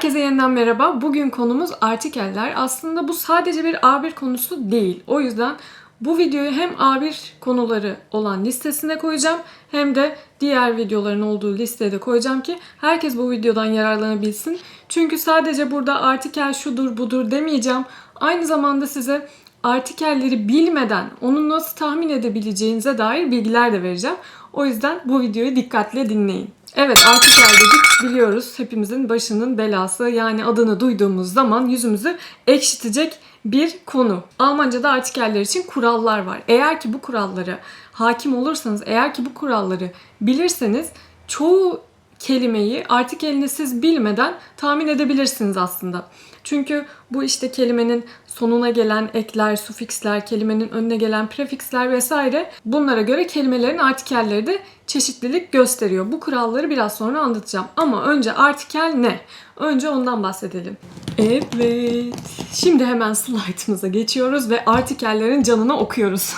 Herkese yeniden merhaba. Bugün konumuz artikeller. Aslında bu sadece bir A1 konusu değil. O yüzden bu videoyu hem A1 konuları olan listesine koyacağım hem de diğer videoların olduğu listeye de koyacağım ki herkes bu videodan yararlanabilsin. Çünkü sadece burada artikel şudur budur demeyeceğim. Aynı zamanda size artikelleri bilmeden onu nasıl tahmin edebileceğinize dair bilgiler de vereceğim. O yüzden bu videoyu dikkatle dinleyin. Evet artikel dedik biliyoruz hepimizin başının belası yani adını duyduğumuz zaman yüzümüzü ekşitecek bir konu. Almanca'da artikeller için kurallar var. Eğer ki bu kurallara hakim olursanız, eğer ki bu kuralları bilirseniz çoğu kelimeyi artikelini siz bilmeden tahmin edebilirsiniz aslında. Çünkü bu işte kelimenin sonuna gelen ekler, sufiksler, kelimenin önüne gelen prefiksler vesaire bunlara göre kelimelerin artikelleri de çeşitlilik gösteriyor. Bu kuralları biraz sonra anlatacağım. Ama önce artikel ne? Önce ondan bahsedelim. Evet. Şimdi hemen slaytımıza geçiyoruz ve artikellerin canını okuyoruz.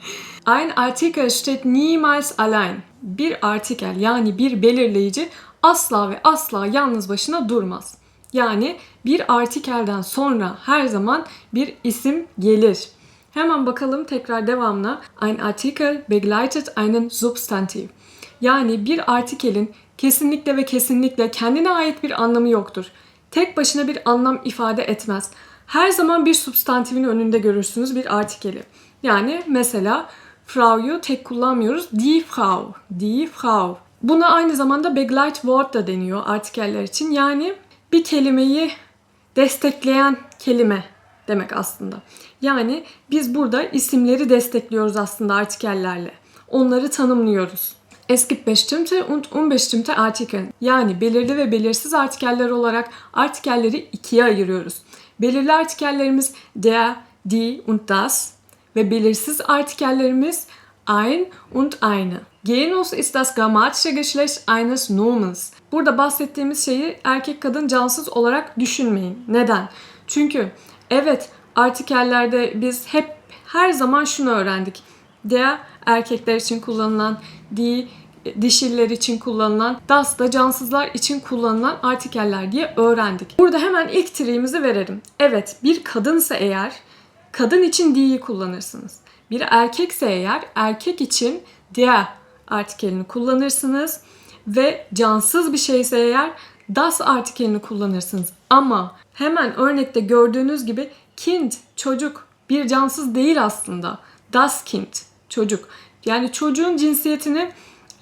Ein Artikel steht niemals allein. Bir artikel yani bir belirleyici asla ve asla yalnız başına durmaz. Yani bir artikelden sonra her zaman bir isim gelir. Hemen bakalım tekrar devamına. Ein Artikel begleitet einen Substantiv. Yani bir artikelin kesinlikle ve kesinlikle kendine ait bir anlamı yoktur. Tek başına bir anlam ifade etmez. Her zaman bir substantivin önünde görürsünüz bir artikeli. Yani mesela Frau'yu tek kullanmıyoruz. Die Frau, die Frau. Buna aynı zamanda Begleitwort da deniyor artikeller için. Yani bir kelimeyi destekleyen kelime demek aslında. Yani biz burada isimleri destekliyoruz aslında artikellerle. Onları tanımlıyoruz. Es gibt bestimmte und unbestimmte Artikel. Yani belirli ve belirsiz artikeller olarak artikelleri ikiye ayırıyoruz. Belirli artikellerimiz der, die und das ve belirsiz artikellerimiz ein und eine. Genus ist das grammatische Geschlecht eines Nomens. Burada bahsettiğimiz şeyi erkek kadın cansız olarak düşünmeyin. Neden? Çünkü evet artikellerde biz hep her zaman şunu öğrendik. Der erkekler için kullanılan, die dişiller için kullanılan, das da cansızlar için kullanılan artikeller diye öğrendik. Burada hemen ilk triğimizi verelim. Evet bir kadınsa eğer kadın için die'yi kullanırsınız. Bir erkekse eğer erkek için der artikelini kullanırsınız ve cansız bir şeyse eğer das artikelini kullanırsınız. Ama hemen örnekte gördüğünüz gibi kind çocuk bir cansız değil aslında. Das Kind çocuk. Yani çocuğun cinsiyetini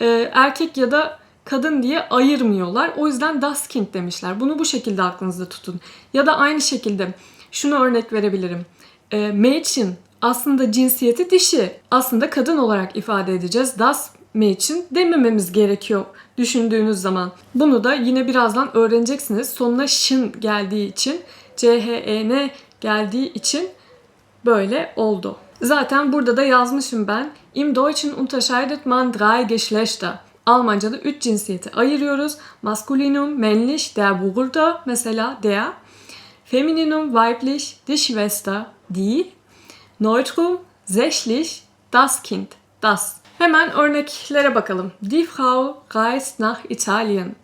e, erkek ya da kadın diye ayırmıyorlar. O yüzden das Kind demişler. Bunu bu şekilde aklınızda tutun. Ya da aynı şekilde şunu örnek verebilirim. E, Mädchen aslında cinsiyeti dişi. Aslında kadın olarak ifade edeceğiz. Das Mädchen demememiz gerekiyor düşündüğünüz zaman. Bunu da yine birazdan öğreneceksiniz. Sonuna şın geldiği için, CHEN geldiği için böyle oldu. Zaten burada da yazmışım ben. Im Deutschen unterscheidet man drei Geschlechter. Almanca'da üç cinsiyeti ayırıyoruz. Maskulinum, männlich, der Bruder mesela der. Femininum, weiblich, die Schwester, die. Neutrum, sächlich, das Kind, das. Hemen örneklere bakalım. Die Frau reist nach Italien.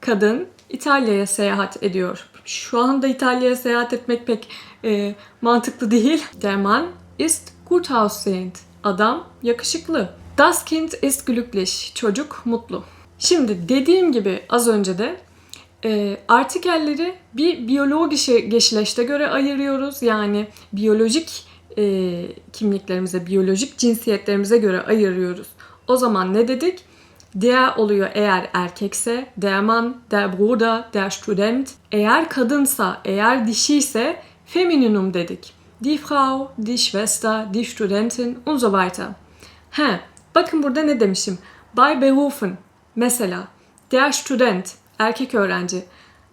Kadın İtalya'ya seyahat ediyor. Şu anda İtalya'ya seyahat etmek pek e, mantıklı değil. Der Mann ist gut aussehend. Adam yakışıklı. Das Kind ist glücklich. Çocuk mutlu. Şimdi dediğim gibi az önce de e, artikelleri bir biyolojische Geschlecht'e göre ayırıyoruz. Yani biyolojik e, kimliklerimize, biyolojik cinsiyetlerimize göre ayırıyoruz. O zaman ne dedik? Der oluyor eğer erkekse, der Mann, der Bruder, der Student. Eğer kadınsa, eğer dişiyse Femininum dedik. Die Frau, die Schwester, die Studentin und so weiter. He, bakın burada ne demişim? Bei Berufen mesela der Student, erkek öğrenci.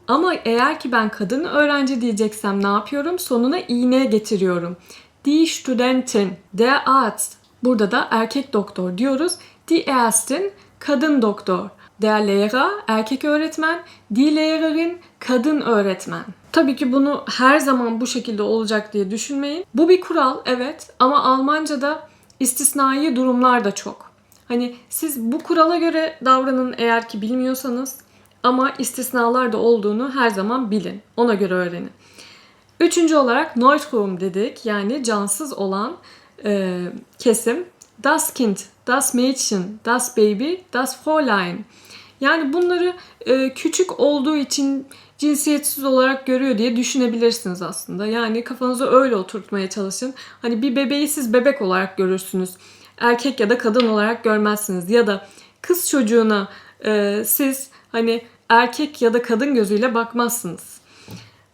Ama eğer ki ben kadın öğrenci diyeceksem ne yapıyorum? Sonuna iğne getiriyorum. Die Studentin, der Arzt. Burada da erkek doktor diyoruz. Die Ärztin, kadın doktor. Der Lehrer, erkek öğretmen. Die Lehrerin, kadın öğretmen. Tabii ki bunu her zaman bu şekilde olacak diye düşünmeyin. Bu bir kural evet ama Almanca'da istisnai durumlar da çok. Hani siz bu kurala göre davranın eğer ki bilmiyorsanız Ama istisnalar da olduğunu her zaman bilin. Ona göre öğrenin. Üçüncü olarak Neutrum dedik. Yani cansız olan e, kesim. Das Kind, das Mädchen, das Baby, das Fräulein. Yani bunları e, küçük olduğu için cinsiyetsiz olarak görüyor diye düşünebilirsiniz aslında. Yani kafanızı öyle oturtmaya çalışın. Hani bir bebeği siz bebek olarak görürsünüz. Erkek ya da kadın olarak görmezsiniz. Ya da kız çocuğuna e, siz hani erkek ya da kadın gözüyle bakmazsınız.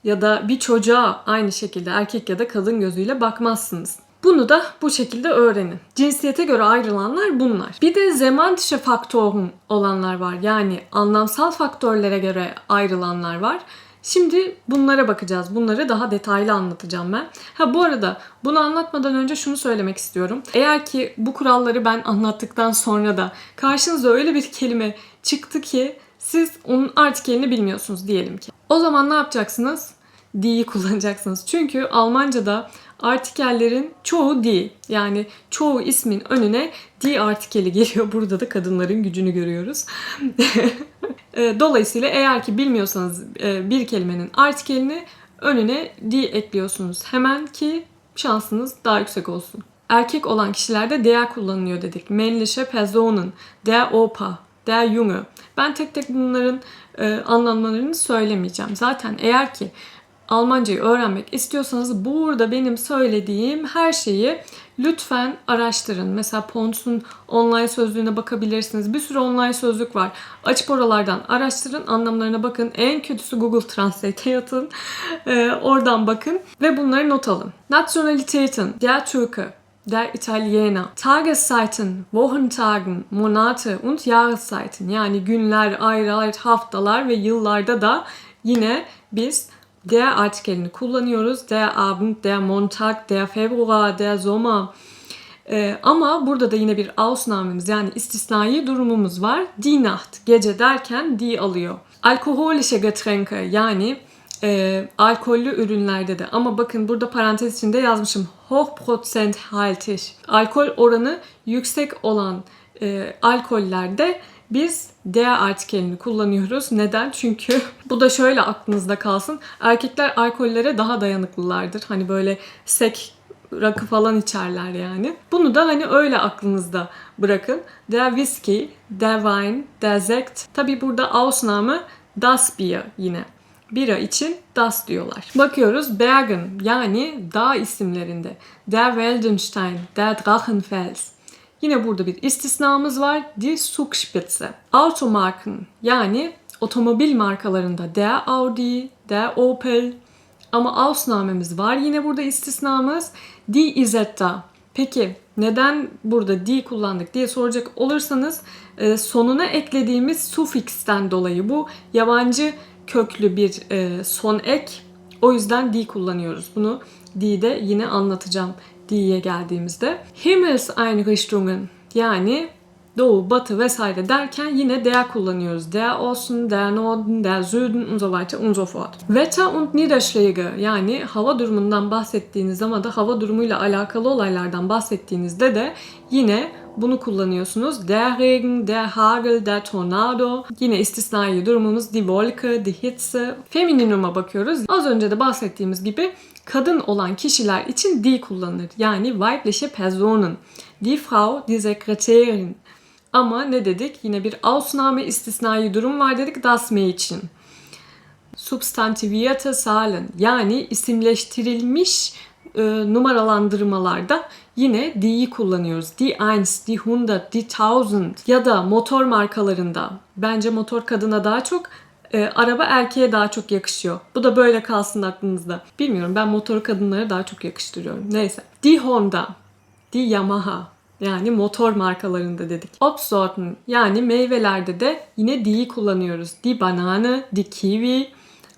Ya da bir çocuğa aynı şekilde erkek ya da kadın gözüyle bakmazsınız. Bunu da bu şekilde öğrenin. Cinsiyete göre ayrılanlar bunlar. Bir de semantische Faktoren olanlar var. Yani anlamsal faktörlere göre ayrılanlar var. Şimdi bunlara bakacağız. Bunları daha detaylı anlatacağım ben. Ha bu arada bunu anlatmadan önce şunu söylemek istiyorum. Eğer ki bu kuralları ben anlattıktan sonra da karşınıza öyle bir kelime çıktı ki siz onun artikelini bilmiyorsunuz diyelim ki. O zaman ne yapacaksınız? D'yi kullanacaksınız. Çünkü Almanca'da artikellerin çoğu D. Yani çoğu ismin önüne D artikeli geliyor. Burada da kadınların gücünü görüyoruz. E, Dolayısıyla eğer ki bilmiyorsanız e, bir kelimenin artikelini önüne D ekliyorsunuz. Hemen ki şansınız daha yüksek olsun. Erkek olan kişilerde der kullanılıyor dedik. Männliche Personen, der Opa, der Junge. Ben tek tek bunların e, anlamlarını söylemeyeceğim. Zaten eğer ki Almancayı öğrenmek istiyorsanız burada benim söylediğim her şeyi lütfen araştırın. Mesela Ponts'un online sözlüğüne bakabilirsiniz. Bir sürü online sözlük var. Açıp oralardan araştırın, anlamlarına bakın. En kötüsü Google Translate'e yatın. Ee, oradan bakın ve bunları not alın. Nationalitäten, der Türke, der Italiener, Tageszeiten, Wochentagen, Monate und Jahreszeiten yani günler, aylar, haftalar ve yıllarda da yine biz der artikelini kullanıyoruz. Der Abend, der Montag, der Februar, der Sommer. Ee, ama burada da yine bir Ausnahmemiz yani istisnai durumumuz var. Die Nacht, gece derken die alıyor. Alkoholische Getränke yani e, alkollü ürünlerde de ama bakın burada parantez içinde yazmışım Hochprozenthaltig. Alkol oranı yüksek olan e, alkollerde biz der artikelini kullanıyoruz. Neden? Çünkü bu da şöyle aklınızda kalsın. Erkekler alkollere daha dayanıklılardır. Hani böyle sek rakı falan içerler yani. Bunu da hani öyle aklınızda bırakın. Der Whisky, der Wein, der Sekt. Tabi burada Ausnahme das Bier yine. Bira için das diyorlar. Bakıyoruz Bergen yani dağ isimlerinde. Der Weldenstein, der Drachenfels. Yine burada bir istisnamız var. Die Zugspitze. Automarken yani otomobil markalarında der Audi, der Opel ama Ausnahmemiz var. Yine burada istisnamız Die Isetta. Peki neden burada die kullandık diye soracak olursanız e, sonuna eklediğimiz sufixten dolayı bu yabancı köklü bir e, son ek. O yüzden die kullanıyoruz. Bunu die'de yine anlatacağım diye geldiğimizde. Himmelseinrichtungen yani doğu, batı vesaire derken yine der kullanıyoruz. Der Osten, der Norden, der Süden und so weiter und so fort. Wetter und Niederschläge yani hava durumundan bahsettiğiniz ama da hava durumuyla alakalı olaylardan bahsettiğinizde de yine bunu kullanıyorsunuz. Der Regen, der Hagel, der Tornado. Yine istisnai durumumuz die Wolke, die Hitze. Femininuma bakıyoruz. Az önce de bahsettiğimiz gibi kadın olan kişiler için die kullanılır. Yani weibliche Personen. Die Frau, die Sekretärin. Ama ne dedik? Yine bir Ausnahme istisnai durum var dedik das Mädchen. Substantivierte Zahlen yani isimleştirilmiş e, numaralandırmalarda yine die'yi kullanıyoruz. Die 1, die 100, die 1000 ya da motor markalarında bence motor kadına daha çok e, araba erkeğe daha çok yakışıyor. Bu da böyle kalsın aklınızda. Bilmiyorum ben motor kadınlara daha çok yakıştırıyorum. Neyse. Die Honda, die Yamaha yani motor markalarında dedik. Obstsorten yani meyvelerde de yine die'yi kullanıyoruz. Die Banane, die Kiwi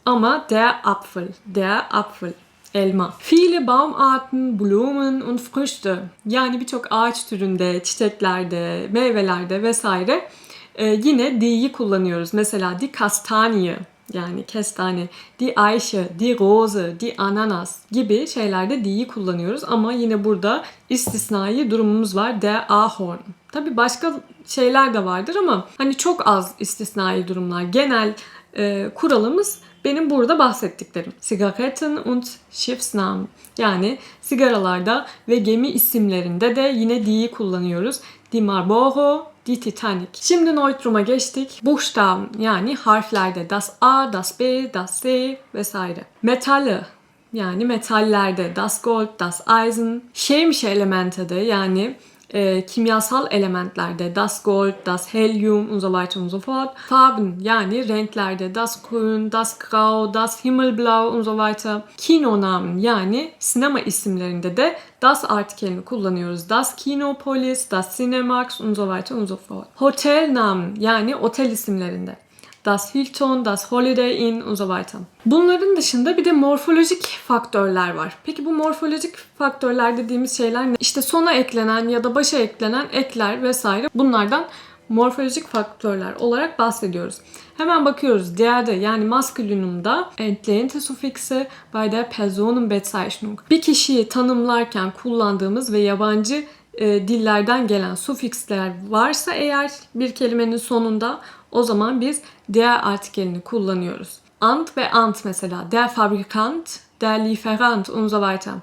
ama der Apfel, der Apfel elma. Viele Baumarten, Blumen und Früchte yani birçok ağaç türünde, çiçeklerde, meyvelerde vesaire e, yine die'yi kullanıyoruz. Mesela die Kastanie yani kestane, die Eiche, die Rose, die Ananas gibi şeylerde die'yi kullanıyoruz. Ama yine burada istisnai durumumuz var. Der Ahorn. Tabi başka şeyler de vardır ama hani çok az istisnai durumlar. Genel e, kuralımız benim burada bahsettiklerim. Zigaretten und Schiffsnamen. Yani sigaralarda ve gemi isimlerinde de yine di'yi kullanıyoruz. Die Marlboro, die Titanic. Şimdi Neutrum'a geçtik. Buchstaben yani harflerde das A, das B, das C vesaire. Metalle yani metallerde das Gold, das Eisen. Chemische Elemente de yani e, kimyasal elementlerde das Gold, das Helium und so weiter und so fort. Farben yani renklerde das Grün, das Grau, das Himmelblau und so weiter. Kinonamen yani sinema isimlerinde de das artikelini kullanıyoruz. Das Kinopolis, das Cinemax und so weiter und so fort. Hotelnamen yani otel isimlerinde. Das Hilton, das Holiday Inn und so weiter. Bunların dışında bir de morfolojik faktörler var. Peki bu morfolojik faktörler dediğimiz şeyler ne? İşte sona eklenen ya da başa eklenen ekler vesaire bunlardan morfolojik faktörler olarak bahsediyoruz. Hemen bakıyoruz. Diğerde yani maskülinumda entlehnte suffikse bei der Personenbezeichnung. Bir kişiyi tanımlarken kullandığımız ve yabancı e, dillerden gelen sufiksler varsa eğer bir kelimenin sonunda o zaman biz der artikelini kullanıyoruz. Ant ve ant mesela. Der Fabrikant, der Lieferant und so weiter.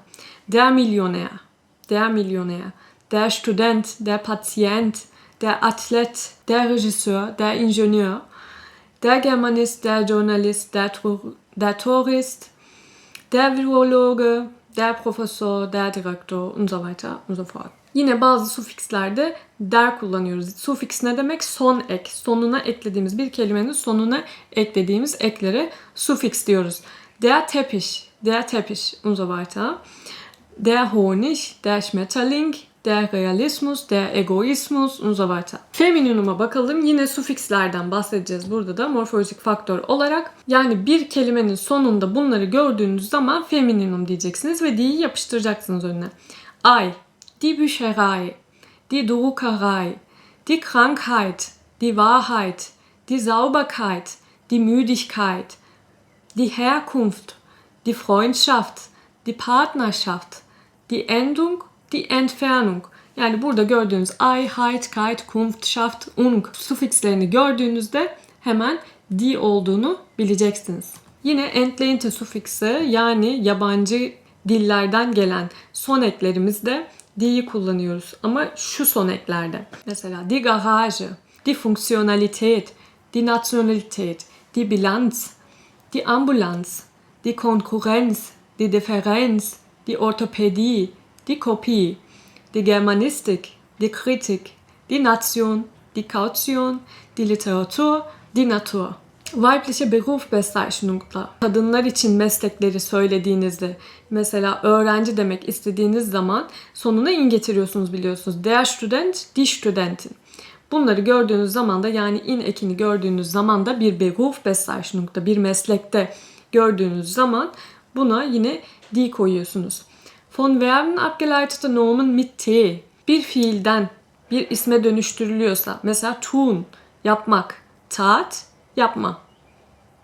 Der Millionär, der Millionär. Der Student, der Patient, der Athlet, der Regisseur, der Ingenieur. Der Germanist, der Journalist, der, Tour- der Tourist, der Virologe, der Professor, der Direktor und so weiter und so fort. Yine bazı sufikslerde der kullanıyoruz. Sufiks ne demek? Son ek. Sonuna eklediğimiz bir kelimenin sonuna eklediğimiz eklere sufiks diyoruz. Der Teppich, der Teppich und so weiter. Der Honig, der Schmetterling, der Realismus, der Egoismus und so weiter. Femininuma bakalım. Yine sufikslerden bahsedeceğiz burada da morfolojik faktör olarak. Yani bir kelimenin sonunda bunları gördüğünüz zaman femininum diyeceksiniz ve di'yi yapıştıracaksınız önüne. Ay, die Bücherei, die Druckerei, die Krankheit, die Wahrheit, die Sauberkeit, die Müdigkeit, die Herkunft, die Freundschaft, die Partnerschaft, die Endung, die Entfernung. Yani burada gördüğünüz ay, heit, kite, kunft, schaft, ung sufikslerini gördüğünüzde hemen di olduğunu bileceksiniz. Yine entlehnte sufiksi yani yabancı dillerden gelen son eklerimizde di'yi kullanıyoruz. Ama şu son eklerde. Mesela die Garage, die Funktionalität, die Nationalität, die Bilanz, die Ambulanz, die Konkurrenz, die Differenz, die Orthopädie, die Kopie, die Germanistik, die Kritik, die Nation, die Kaution, die Literatur, die Natur. Weibliche Berufsbezeichnung'la kadınlar için meslekleri söylediğinizde mesela öğrenci demek istediğiniz zaman sonuna in getiriyorsunuz biliyorsunuz. Der Student, die Studentin. Bunları gördüğünüz zaman da yani in ekini gördüğünüz zaman da bir Berufsbezeichnung'da bir meslekte gördüğünüz zaman buna yine die koyuyorsunuz. Von Verben abgeleitete Nomen mit T. Bir fiilden bir isme dönüştürülüyorsa mesela tun yapmak, tat yapma.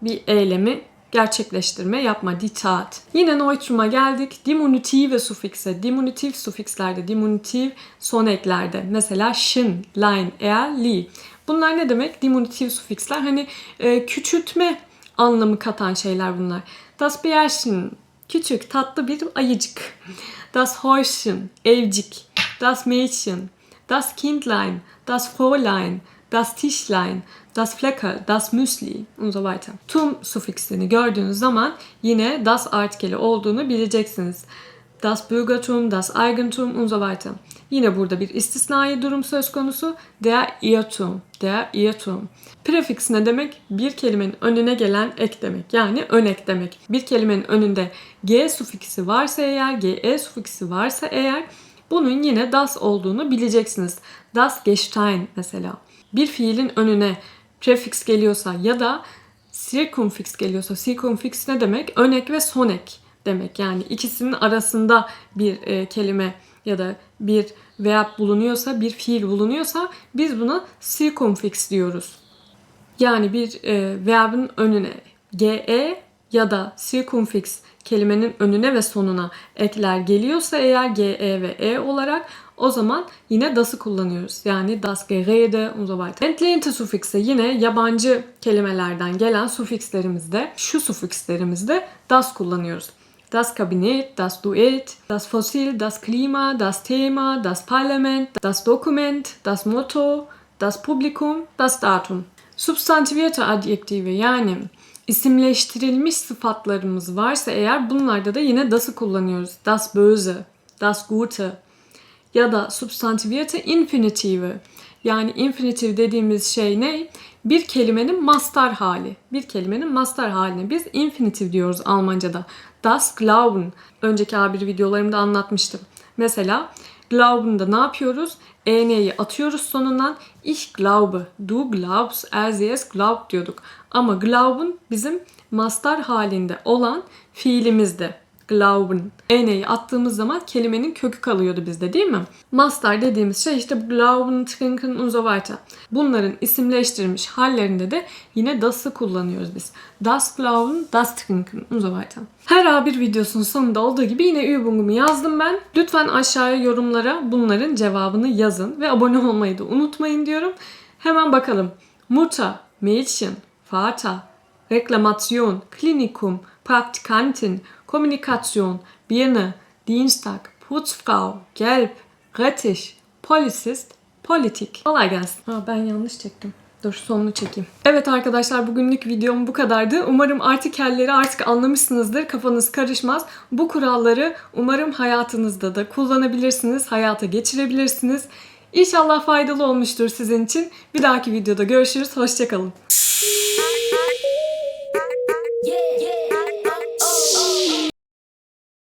Bir eylemi gerçekleştirme, yapma, die Tat. Yine Neutrum'a geldik. Diminutive sufikse, diminutif sufikslerde, diminutif son eklerde. Mesela şın, line, er, li. Bunlar ne demek? Diminutif sufiksler. Hani e, küçültme anlamı katan şeyler bunlar. Das Bärchen, küçük, tatlı bir ayıcık. Das Häuschen, evcik. Das Mädchen, das Kindlein, das Fräulein, das Tischlein, das Fleckerl, das Müsli und so weiter. Tum sufiksini gördüğünüz zaman yine das artikeli olduğunu bileceksiniz. Das Bürgertum, das Eigentum und so weiter. Yine burada bir istisnai durum söz konusu. Der Irrtum, der Irrtum. Prefiks ne demek? Bir kelimenin önüne gelen ek demek. Yani ön ek demek. Bir kelimenin önünde g sufiksi varsa eğer, ge sufiksi varsa eğer bunun yine das olduğunu bileceksiniz. Das Gestein mesela. Bir fiilin önüne prefix geliyorsa ya da circumfix geliyorsa circumfix ne demek? Ön ek ve son ek demek. Yani ikisinin arasında bir e, kelime ya da bir verb bulunuyorsa, bir fiil bulunuyorsa biz buna circumfix diyoruz. Yani bir e, verbin önüne ge ya da circumfix kelimenin önüne ve sonuna ekler geliyorsa eğer G, E ve E olarak o zaman yine das'ı kullanıyoruz. Yani das Gerede und so weiter. Entlehnte Suffixe yine yabancı kelimelerden gelen sufikslerimizde, şu sufikslerimizde das kullanıyoruz. Das Kabinett, das Duett, das Fossil, das Klima, das Thema, das Parlament, das Dokument, das Motto, das Publikum, das Datum. Substantivierte adjektivi yani isimleştirilmiş sıfatlarımız varsa eğer bunlarda da yine das'ı kullanıyoruz. Das Böse, das Gute ya da substantivierte infinitive yani infinitive dediğimiz şey ne? Bir kelimenin mastar hali. Bir kelimenin mastar haline biz infinitive diyoruz Almanca'da. Das Glauben. Önceki A1 videolarımda anlatmıştım. Mesela Glauben'da ne yapıyoruz? EN'yi atıyoruz sonundan. Ich glaube, du glaubst, er sie es glaubt diyorduk. Ama Glauben bizim mastar halinde olan fiilimizdi. Glauben. E'neyi attığımız zaman kelimenin kökü kalıyordu bizde değil mi? Mastar dediğimiz şey işte Glauben, Trinken und so weiter. Bunların isimleştirilmiş hallerinde de yine das'ı kullanıyoruz biz. Das Glauben, das Trinken und so weiter. Her A1 videosunun sonunda olduğu gibi yine Übung'umu yazdım ben. Lütfen aşağıya yorumlara bunların cevabını yazın ve abone olmayı da unutmayın diyorum. Hemen bakalım. Mutter, Mädchen, Vater, Reklamation, Klinikum, Praktikantin, Kommunikation, Birne, Dienstag, Putzfrau, Gelb, Rettich, Polizist, Politik. Kolay gelsin. Ha, ben yanlış çektim. Dur sonunu çekeyim. Evet arkadaşlar bugünlük videom bu kadardı. Umarım artikelleri artık anlamışsınızdır. Kafanız karışmaz. Bu kuralları umarım hayatınızda da kullanabilirsiniz. Hayata geçirebilirsiniz. İnşallah faydalı olmuştur sizin için. Bir dahaki videoda görüşürüz. Hoşçakalın. Yeah.